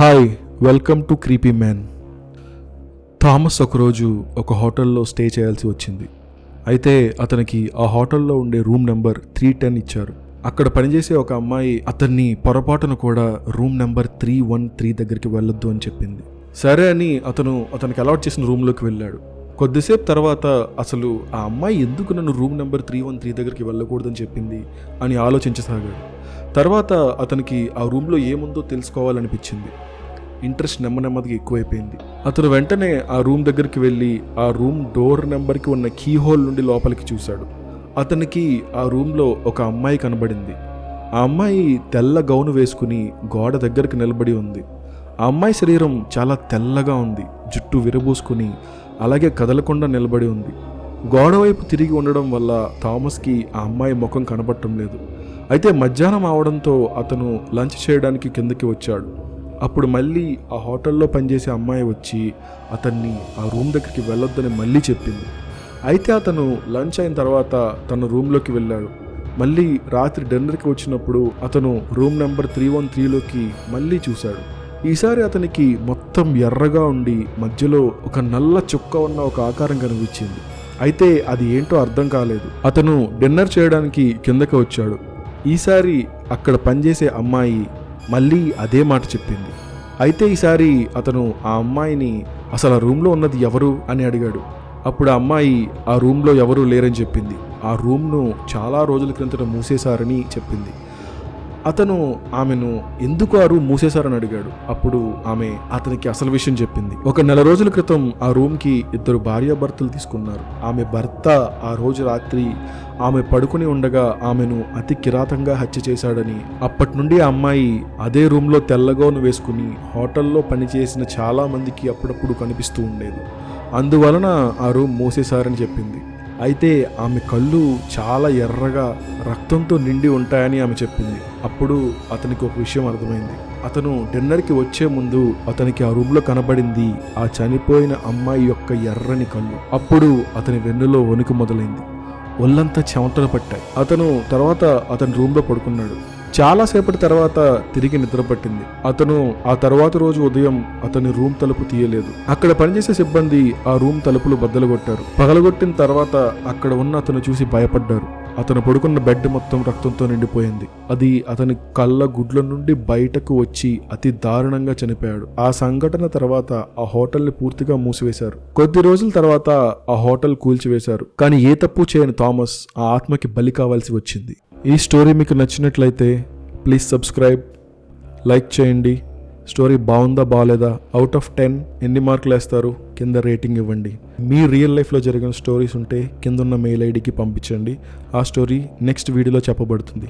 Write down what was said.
Hi welcome to creepy man. Thomas ఒకరోజు ఒక హోటల్లో స్టే చేయాల్సి వచ్చింది. అయితే అతనికి ఆ హోటల్లో ఉండే రూమ్ నెంబర్ త్రీ టెన్ ఇచ్చారు. అక్కడ పనిచేసే ఒక అమ్మాయి అతన్ని పొరపాటున కూడా room number three one three దగ్గరికి వెళ్ళొద్దు అని చెప్పింది. సరే అని అతను అతనికి అలాట్ చేసిన రూమ్లోకి వెళ్ళాడు. కొద్దిసేపు తర్వాత అసలు ఆ అమ్మాయి ఎందుకు నన్ను room number three one three దగ్గరికి వెళ్ళకూడదని చెప్పింది అని ఆలోచించసాగాడు. తర్వాత అతనికి ఆ రూమ్లో ఏముందో తెలుసుకోవాలనిపించింది. ఇంట్రెస్ట్ నెమ్మ నెమ్మదిగా ఎక్కువైపోయింది. అతను వెంటనే ఆ రూమ్ దగ్గరికి వెళ్ళి ఆ రూమ్ డోర్ నెంబర్కి ఉన్న కీ హోల్ నుండి లోపలికి చూశాడు. అతనికి ఆ రూమ్లో ఒక అమ్మాయి కనబడింది. ఆ అమ్మాయి తెల్ల గౌను వేసుకుని గోడ దగ్గరికి నిలబడి ఉంది. ఆ అమ్మాయి శరీరం చాలా తెల్లగా ఉంది. జుట్టు విరబూసుకుని అలాగే కదలకుండా నిలబడి ఉంది. గోడ వైపు తిరిగి ఉండడం వల్ల థామస్కి ఆ అమ్మాయి ముఖం కనబడటం లేదు. అయితే మధ్యాహ్నం అవడంతో అతను లంచ్ చేయడానికి కిందకి వచ్చాడు. అప్పుడు మళ్ళీ ఆ హోటల్లో పనిచేసే అమ్మాయి వచ్చి అతన్ని ఆ రూమ్ దగ్గరికి వెళ్ళొద్దని మళ్ళీ చెప్పింది. అయితే అతను లంచ్ అయిన తర్వాత తన రూమ్లోకి వెళ్ళాడు. మళ్ళీ రాత్రి డిన్నర్కి వచ్చినప్పుడు అతను రూమ్ నెంబర్ త్రీ వన్ త్రీలోకి మళ్ళీ చూశాడు. ఈసారి అతనికి మొత్తం ఎర్రగా ఉండి మధ్యలో ఒక నల్ల చుక్క ఉన్న ఒక ఆకారం కనిపించింది. అయితే అది ఏంటో అర్థం కాలేదు. అతను డిన్నర్ చేయడానికి కిందకి వచ్చాడు. ఈసారి అక్కడ పనిచేసే అమ్మాయి మళ్ళీ అదే మాట చెప్పింది. అయితే ఈసారి అతను ఆ అమ్మాయిని అసలు ఆ రూమ్లో ఉన్నది ఎవరు అని అడిగాడు. అప్పుడు ఆ అమ్మాయి ఆ రూమ్లో ఎవరూ లేరని చెప్పింది. ఆ రూమ్ను చాలా రోజుల క్రిందట మూసేశారని చెప్పింది. అతను ఆమెను ఎందుకు ఆ రూమ్ మూసేశారని అడిగాడు. అప్పుడు ఆమె అతనికి అసలు విషయం చెప్పింది. ఒక నెల రోజుల క్రితం ఆ రూమ్కి ఇద్దరు భార్యాభర్తలు తీసుకున్నారు. ఆమె భర్త ఆ రోజు రాత్రి ఆమె పడుకుని ఉండగా ఆమెను అతి కిరాతంగా హత్య చేశాడని అప్పటి నుండి ఆ అమ్మాయి అదే రూమ్లో తెల్లగోను వేసుకుని హోటల్లో పనిచేసిన చాలా మందికి అప్పుడప్పుడు కనిపిస్తూ ఉండేది. అందువలన ఆ రూమ్ మూసేశారని చెప్పింది. అయితే ఆమె కళ్ళు చాలా ఎర్రగా రక్తంతో నిండి ఉంటాయని ఆమె చెప్పింది. అప్పుడు అతనికి ఒక విషయం అర్థమైంది. అతను డిన్నర్కి వచ్చే ముందు అతనికి ఆ రూమ్లో కనబడింది ఆ చనిపోయిన అమ్మాయి యొక్క ఎర్రని కళ్ళు. అప్పుడు అతని వెన్నులో వణుకు మొదలైంది. ఒళ్ళంతా చెమటలు పట్టాయి. అతను తర్వాత అతని రూమ్లో పడుకున్నాడు. చాలాసేపటి తర్వాత తిరిగి నిద్రపట్టింది అతను ఆ తర్వాత రోజు ఉదయం అతని రూమ్ తలుపు తీయలేదు. అక్కడ పనిచేసే సిబ్బంది ఆ రూమ్ తలుపులు బద్దలుగొట్టారు. పగలగొట్టిన తర్వాత అక్కడ ఉన్న అతను చూసి భయపడ్డారు. అతను పడుకున్న బెడ్ మొత్తం రక్తంతో నిండిపోయింది. అది అతని కళ్ళ గుడ్ల నుండి బయటకు వచ్చి అతి దారుణంగా చనిపోయాడు. ఆ సంఘటన తర్వాత ఆ హోటల్ని పూర్తిగా మూసివేశారు. కొద్ది రోజుల తర్వాత ఆ హోటల్ కూల్చివేశారు. కానీ ఏ తప్పు చేయని థామస్ ఆ ఆత్మకి బలి కావాల్సి వచ్చింది. ఈ స్టోరీ మీకు నచ్చినట్లయితే ప్లీజ్ సబ్స్క్రైబ్ లైక్ చేయండి. స్టోరీ బాగుందా బాగాలేదా? అవుట్ ఆఫ్ టెన్ ఎన్ని మార్కులు వేస్తారు? కింద రేటింగ్ ఇవ్వండి. మీ రియల్ లైఫ్లో జరిగిన స్టోరీస్ ఉంటే కింద ఉన్న మెయిల్ ఐడికి పంపించండి. ఆ స్టోరీ నెక్స్ట్ వీడియోలో చెప్పబడుతుంది.